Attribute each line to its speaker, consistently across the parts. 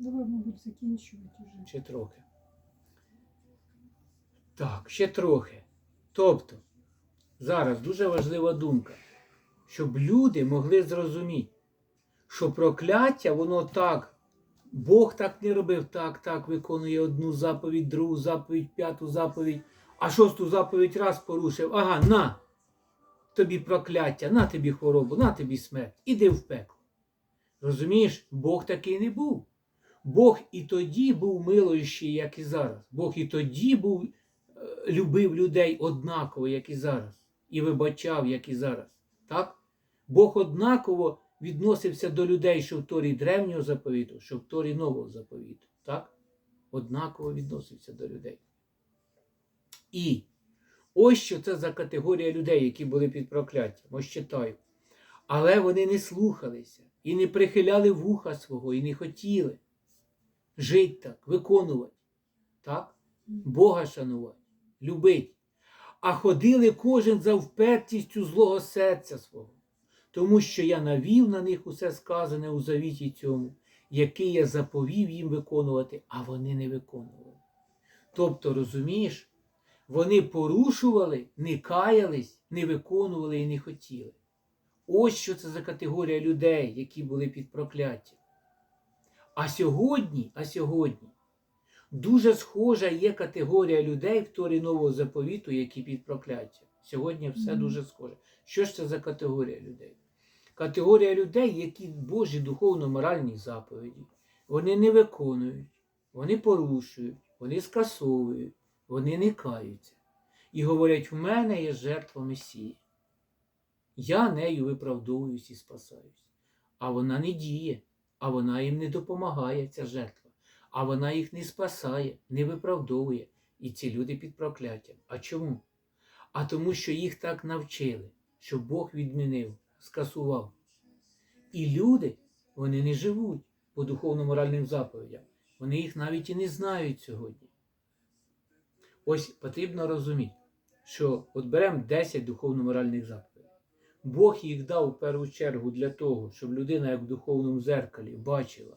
Speaker 1: Давай, мабуть, закінчувати вже.
Speaker 2: Ще трохи. Так, ще трохи. Тобто, зараз дуже важлива думка, щоб люди могли зрозуміти, що прокляття, воно так, Бог так не робив, так, так, виконує одну заповідь, другу заповідь, п'яту заповідь, а шосту заповідь раз порушив. Ага, на! Тобі прокляття, на тобі хворобу, на тобі смерть. Іди в пекло. Розумієш, Бог такий не був. Бог і тоді був милуючий, як і зараз. Бог і тоді був, е, любив людей однаково, як і зараз, і вибачав, як і зараз. Так? Бог однаково відносився до людей, що в Торі древнього заповіту, що в Торі нового заповіту. Так? Однаково відносився до людей. І ось що це за категорія людей, які були під прокляттям. Ось читаю. Але вони не слухалися і не прихиляли вуха свого, і не хотіли жити так, виконувати, так? Бога шанувати, любити. А ходили кожен за впертістю злого серця свого, тому що я навів на них усе сказане у завіті цьому, який я заповів їм виконувати, а вони не виконували. Тобто, розумієш, вони порушували, не каялись, не виконували і не хотіли. Ось що це за категорія людей, які були під прокляттям. А сьогодні, а сьогодні дуже схожа є категорія людей в Торі Нового заповіту, які під прокляттям. Сьогодні все дуже схоже. Що ж це за категорія людей? Категорія людей, які Божі духовно-моральні заповіді, вони не виконують, вони порушують, вони скасовують, вони не каються. І говорять, в мене є жертва Месії. Я нею виправдовуюсь і спасаюсь. А вона не діє, а вона їм не допомагає, ця жертва. А вона їх не спасає, не виправдовує. І ці люди під прокляттям. А чому? А тому, що їх так навчили, що Бог відмінив, скасував. І люди, вони не живуть по духовно-моральним заповідям. Вони їх навіть і не знають сьогодні. Ось потрібно розуміти, що от беремо 10 духовно-моральних заповідей. Бог їх дав у першу чергу для того, щоб людина, як в духовному зеркалі, бачила,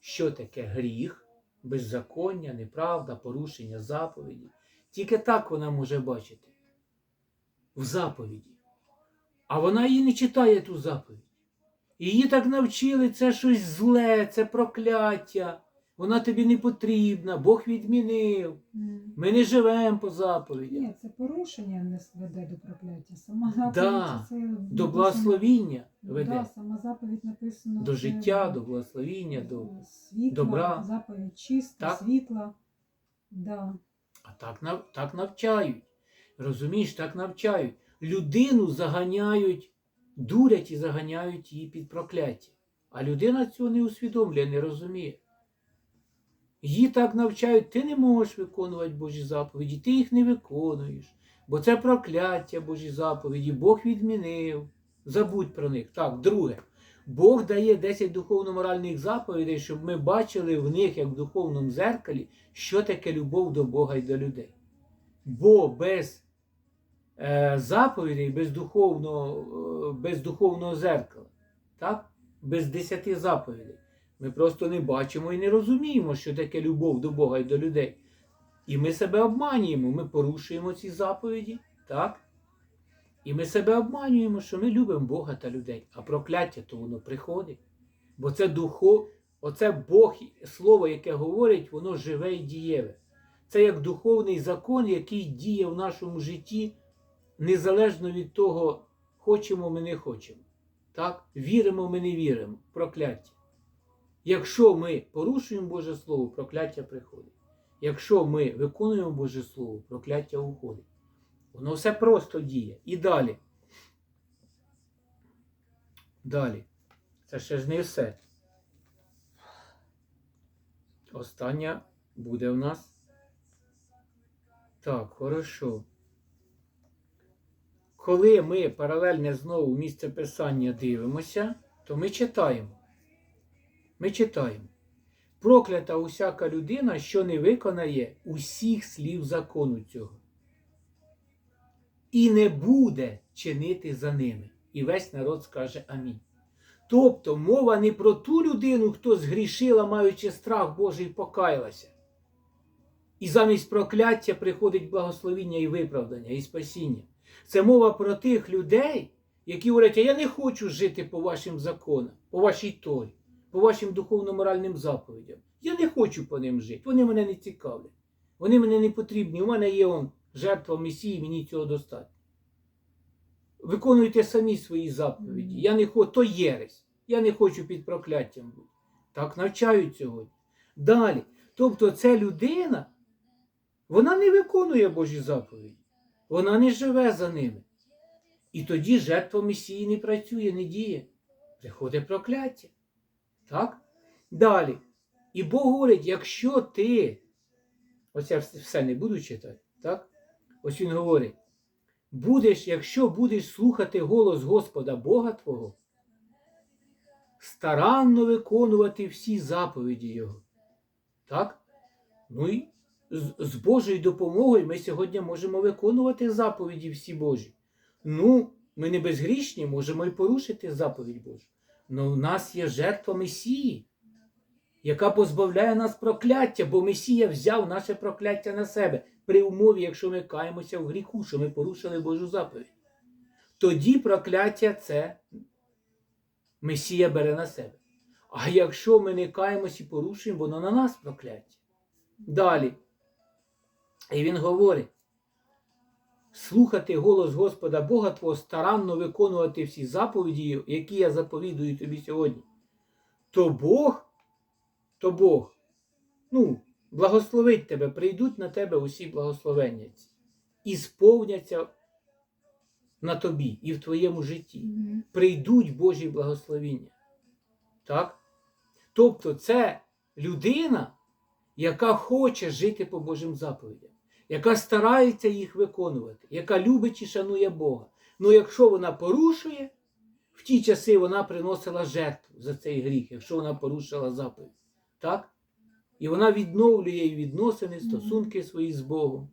Speaker 2: що таке гріх, беззаконня, неправда, порушення заповіді. Тільки так вона може бачити в заповіді. А вона її не читає ту заповідь. Її так навчили, це щось зле, це прокляття. Вона тобі не потрібна, Бог відмінив. Ми не живемо по заповідям.
Speaker 1: Ні, це порушення не веде до прокляття. Сама заповідь
Speaker 2: Да,
Speaker 1: це
Speaker 2: До благословіння
Speaker 1: Да, сама заповідь написана.
Speaker 2: До життя, до благословіння, до.
Speaker 1: світла,
Speaker 2: добра.
Speaker 1: заповідь чиста,
Speaker 2: Так.
Speaker 1: світла. Да.
Speaker 2: А так, так навчають. Розумієш, так навчають. Людину заганяють, дурять і заганяють її під прокляття. А людина цього не усвідомлює, не розуміє. Її так навчають, ти не можеш виконувати Божі заповіді, ти їх не виконуєш. Бо це прокляття Божі заповіді, Бог відмінив. Забудь про них. Так, друге. Бог дає 10 духовно-моральних заповідей, щоб ми бачили в них, як в духовному зеркалі, що таке любов до Бога і до людей. Бо без е, заповідей, без духовного, е, без духовного зеркала, так? без 10 заповідей, ми просто не бачимо і не розуміємо, що таке любов до Бога і до людей. І ми себе обманюємо, ми порушуємо ці заповіді, так? І ми себе обманюємо, що ми любимо Бога та людей, а прокляття то воно приходить. Бо це духов, оце Бог, слово, яке говорить, воно живе і дієве. Це як духовний закон, який діє в нашому житті, незалежно від того, хочемо ми не хочемо. Так? Віримо ми не віримо. Прокляття. Якщо ми порушуємо Боже Слово, прокляття приходить. Якщо ми виконуємо Боже Слово, прокляття уходить. Воно все просто діє. І далі. Далі. Це ще ж не все. Остання буде в нас. Так, хорошо. Коли ми паралельне знову місце писання дивимося, то ми читаємо. Ми читаємо. Проклята усяка людина, що не виконає усіх слів закону цього. І не буде чинити за ними. І весь народ скаже Амінь. Тобто мова не про ту людину, хто згрішила, маючи страх Божий, покаялася. І замість прокляття приходить благословіння і виправдання, і спасіння. Це мова про тих людей, які говорять, я не хочу жити по вашим законам, по вашій торі, по вашим духовно-моральним заповідям. Я не хочу по ним жити. Вони мене не цікавлять. Вони мене не потрібні. У мене є он, жертва Месії, мені цього достатньо. Виконуйте самі свої заповіді. Я не хочу, то єресь. Я не хочу під прокляттям бути. Так навчають сьогодні. Далі. Тобто, це людина, вона не виконує Божі заповіді. Вона не живе за ними. І тоді жертва Месії не працює, не діє. Приходить прокляття. Так? Далі. І Бог говорить, якщо ти, ось я все не буду читати, так? Ось він говорить, будеш, якщо будеш слухати голос Господа Бога Твого, старанно виконувати всі заповіді Його. Так? Ну і з, Божою допомогою ми сьогодні можемо виконувати заповіді всі Божі. Ну, ми не безгрішні, можемо і порушити заповідь Божу. Але в нас є жертва Месії, яка позбавляє нас прокляття, бо Месія взяв наше прокляття на себе при умові, якщо ми каємося в гріху, що ми порушили Божу заповідь. Тоді прокляття це Месія бере на себе. А якщо ми не каємося і порушуємо, воно на нас прокляття. Далі. І він говорить: слухати голос Господа Бога Твого, старанно виконувати всі заповіді, які я заповідую тобі сьогодні. То Бог, то Бог, ну, благословить тебе, прийдуть на тебе усі благословення ці, і сповняться на тобі і в твоєму житті. Прийдуть Божі благословіння. Так? Тобто це людина, яка хоче жити по Божим заповідям, яка старається їх виконувати, яка любить і шанує Бога. Ну якщо вона порушує, в ті часи вона приносила жертву за цей гріх, якщо вона порушила заповідь. Так? І вона відновлює і відносини, стосунки свої з Богом,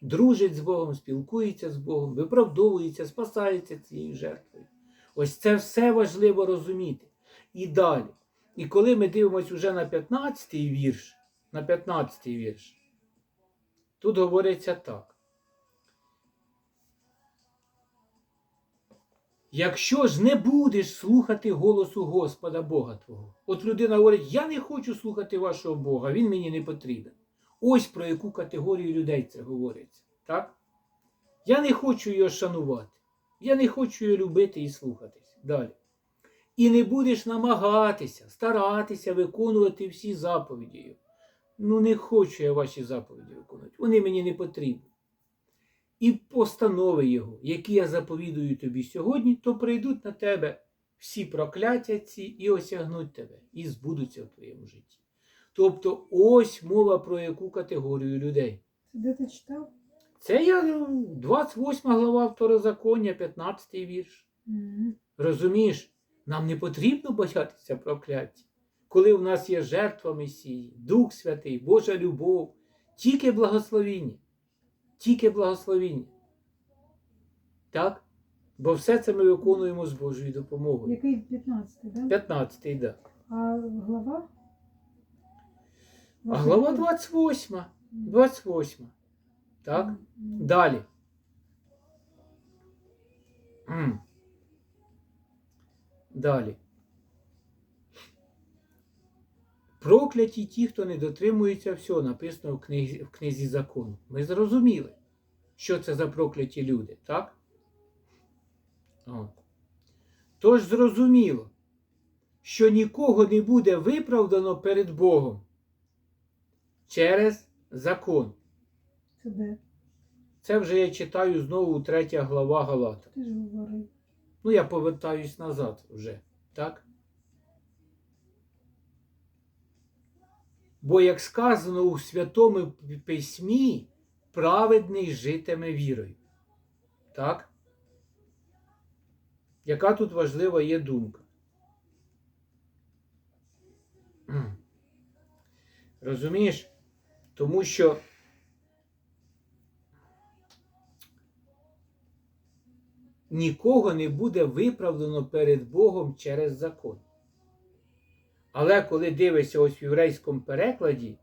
Speaker 2: дружить з Богом, спілкується з Богом, виправдовується, спасається цією жертвою. Ось це все важливо розуміти. І далі. І коли ми дивимося вже на 15-й вірш, на 15-й вірш, тут говориться так. Якщо ж не будеш слухати голосу Господа Бога Твого, от людина говорить, я не хочу слухати вашого Бога, він мені не потрібен. Ось про яку категорію людей це говориться. Так? Я не хочу його шанувати, я не хочу його любити і слухатись. Далі. І не будеш намагатися, старатися виконувати всі заповіді. Ну, не хочу я ваші заповіді виконувати, вони мені не потрібні. І постанови Його, які я заповідую тобі сьогодні, то прийдуть на тебе всі прокляття ці і осягнуть тебе, і збудуться в твоєму житті. Тобто, ось мова про яку категорію людей.
Speaker 1: Де ти читав?
Speaker 2: Це я ну, 28 глава Второзаконня, 15 вірш.
Speaker 1: Мгм.
Speaker 2: Розумієш, нам не потрібно боятися прокляття, коли в нас є жертва Месії, Дух Святий, Божа любов, тільки благословіння. Тільки благословіння. Так? Бо все це ми виконуємо з Божою допомогою.
Speaker 1: Який 15, да?
Speaker 2: 15 да.
Speaker 1: А глава?
Speaker 2: А глава 28. 28. Так?
Speaker 1: Мгм.
Speaker 2: Далі. Далі. Прокляті ті, хто не дотримується всього, написано в книзі, в книзі закону. Ми зрозуміли, що це за прокляті люди, так? О. Тож зрозуміло, що нікого не буде виправдано перед Богом через закон.
Speaker 1: Це де?
Speaker 2: Це вже я читаю знову третя глава Галата.
Speaker 1: Ти ж говорив.
Speaker 2: Ну, я повертаюсь назад вже, так? Бо, як сказано у Святому Письмі, праведний житиме вірою. Так? Яка тут важлива є думка? Розумієш? Тому що нікого не буде виправдано перед Богом через закон. Але коли дивишся ось в єврейському перекладі,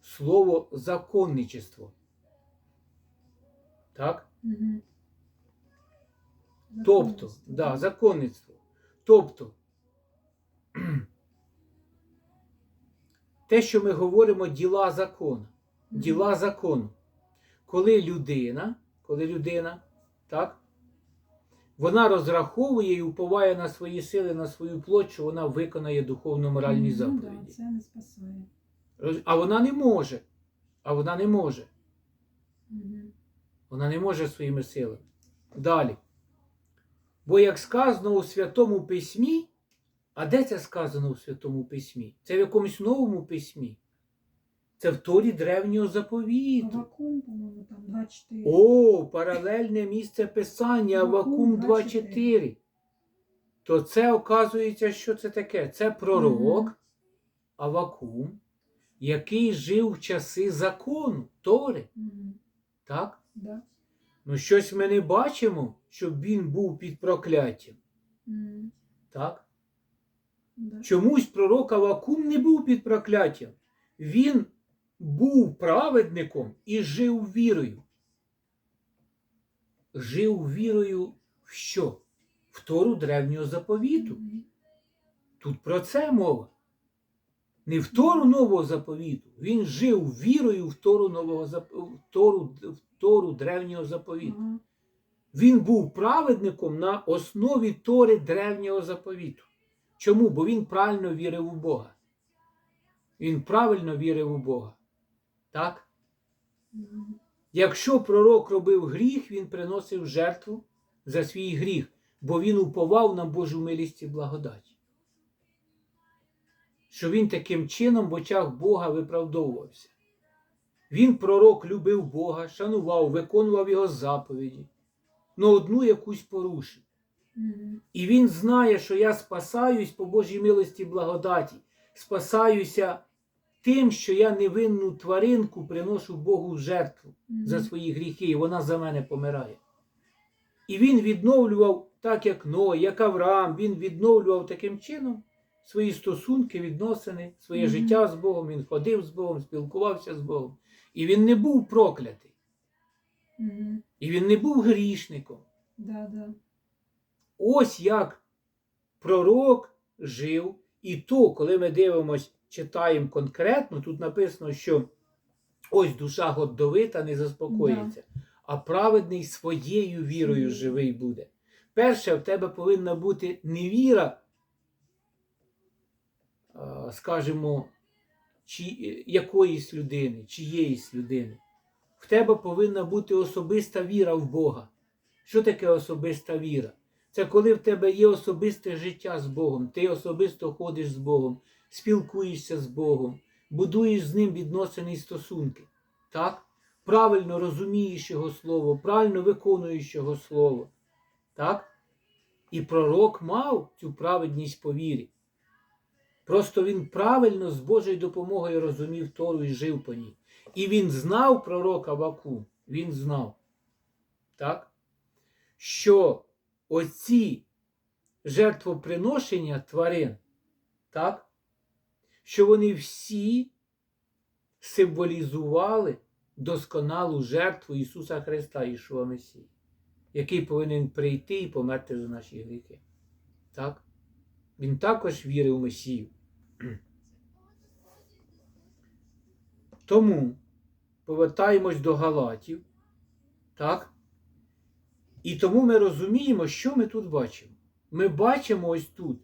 Speaker 2: слово законничество. Так?
Speaker 1: Угу.
Speaker 2: Тобто, да, законництво. Тобто, те, що ми говоримо, діла закону. Діла закону. Коли людина, коли людина, так, вона розраховує і уповає на свої сили, на свою плоть, що вона виконає духовно-моральні
Speaker 1: Ну, да,
Speaker 2: заповіді.
Speaker 1: це не спасає.
Speaker 2: Роз- А вона не може. А вона не може.
Speaker 1: Угу.
Speaker 2: Вона не може своїми силами. Далі. Бо як сказано у Святому Письмі, а де це сказано у Святому Письмі? Це в якомусь новому письмі. Це в Торі древнього заповіту.
Speaker 1: Авакум, по-моєму, там 2-4.
Speaker 2: О, паралельне місце писання
Speaker 1: Авакум
Speaker 2: Авакум 2.4. То це оказується, що це таке? Це пророк
Speaker 1: Мгм.
Speaker 2: Авакум, який жив в часи закону, Тори.
Speaker 1: Угу.
Speaker 2: Так?
Speaker 1: Да.
Speaker 2: Ну, щось ми не бачимо, щоб він був під прокляттям.
Speaker 1: Угу.
Speaker 2: Так?
Speaker 1: Да.
Speaker 2: Чомусь пророк Авакум не був під прокляттям. Він був праведником і жив вірою. Жив вірою в що? В Тору древнього заповіту. Тут про це мова. Не в Тору нового заповіту. Він жив вірою в Тору нового зап- в Тору, в Тору древнього заповіту. Він був праведником на основі Тори древнього заповіту. Чому? Бо він правильно вірив у Бога. Він правильно вірив у Бога. Так? Якщо пророк робив гріх, він приносив жертву за свій гріх, бо він уповав на Божу милість і благодать. Що він таким чином в очах Бога виправдовувався. Він, пророк, любив Бога, шанував, виконував його заповіді, но одну якусь порушив. І він знає, що я спасаюсь по Божій милості і благодаті, спасаюся тим, що я невинну тваринку приношу Богу в жертву
Speaker 1: Мгм.
Speaker 2: за свої гріхи, і вона за мене помирає. І він відновлював, так як Ной, як Авраам, він відновлював таким чином свої стосунки, відносини, своє
Speaker 1: Мгм.
Speaker 2: життя з Богом, він ходив з Богом, спілкувався з Богом. І він не був проклятий,
Speaker 1: Мгм.
Speaker 2: і він не був грішником.
Speaker 1: Да, да.
Speaker 2: Ось як пророк жив, і то, коли ми дивимось, читаємо конкретно, тут написано, що ось душа годовита не заспокоїться, а праведний своєю вірою живий буде. Перше, в тебе повинна бути не віра, скажімо, чи, якоїсь людини, чиєїсь людини. В тебе повинна бути особиста віра в Бога. Що таке особиста віра? Це коли в тебе є особисте життя з Богом, ти особисто ходиш з Богом, спілкуєшся з Богом, будуєш з ним відносини і стосунки. Так? Правильно розумієш Його Слово, правильно виконуєш Його Слово. Так? І пророк мав цю праведність по вірі. Просто він правильно з Божою допомогою розумів Тору і жив по ній. І він знав пророка Ваку, він знав, так? що оці жертвоприношення тварин, так? Що вони всі символізували досконалу жертву Ісуса Христа, Ішуа Месії, який повинен прийти і померти за наші гріхи. Так? Він також вірив в Месію. Тому повертаємось до Галатів, так? І тому ми розуміємо, що ми тут бачимо. Ми бачимо ось тут,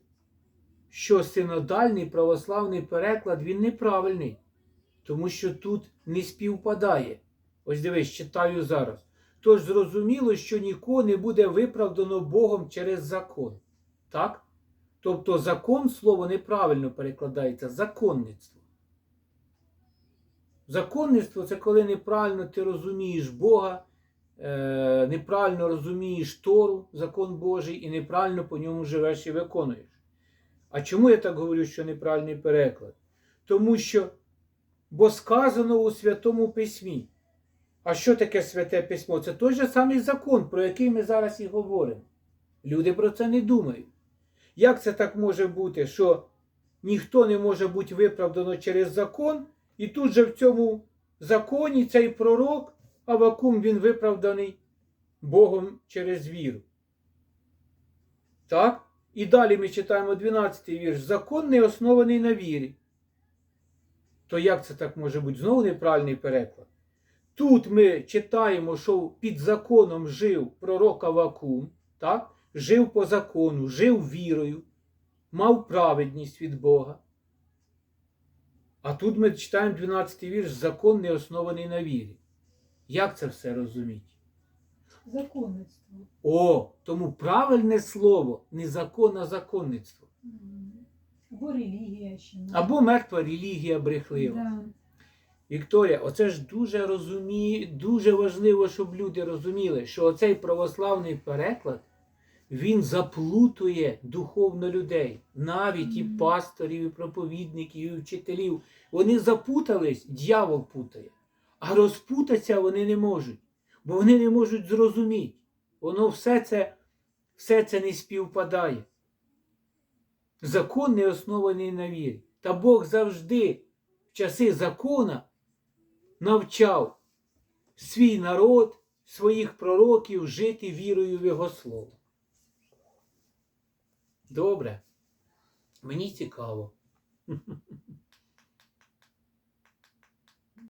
Speaker 2: що синодальний православний переклад він неправильний, тому що тут не співпадає. Ось дивись, читаю зараз. Тож зрозуміло, що нікого не буде виправдано Богом через закон. Так? Тобто закон слово неправильно перекладається законництво. Законництво це коли неправильно ти розумієш Бога, е, неправильно розумієш Тору, закон Божий, і неправильно по ньому живеш і виконуєш. А чому я так говорю, що неправильний переклад? Тому що, бо сказано у Святому Письмі, А що таке святе письмо? Це той же самий закон, про який ми зараз і говоримо. Люди про це не думають. Як це так може бути, що ніхто не може бути виправдано через закон, і тут же в цьому законі цей пророк Авакум він виправданий Богом через віру. Так? І далі ми читаємо 12 вірш. Закон не оснований на вірі. То як це так може бути? Знову неправильний переклад. Тут ми читаємо, що під законом жив пророк Авакум, так? жив по закону, жив вірою, мав праведність від Бога. А тут ми читаємо 12 вірш, закон не оснований на вірі. Як це все розуміти?
Speaker 1: Законництво.
Speaker 2: О, тому правильне слово не закон, а законництво.
Speaker 1: Або релігія ще. може.
Speaker 2: Або мертва релігія брехлива.
Speaker 1: Да.
Speaker 2: Вікторія, оце ж дуже розумі... дуже важливо, щоб люди розуміли, що оцей православний переклад він заплутує духовно людей, навіть і пасторів, і проповідників, і вчителів. Вони запутались, дьявол путає. А розпутатися вони не можуть, бо вони не можуть зрозуміти. Воно все це, все це не співпадає. Закон не оснований на вірі. Та Бог завжди в часи закона навчав свій народ, своїх пророків жити вірою в Його Слово. Добре. Мені цікаво.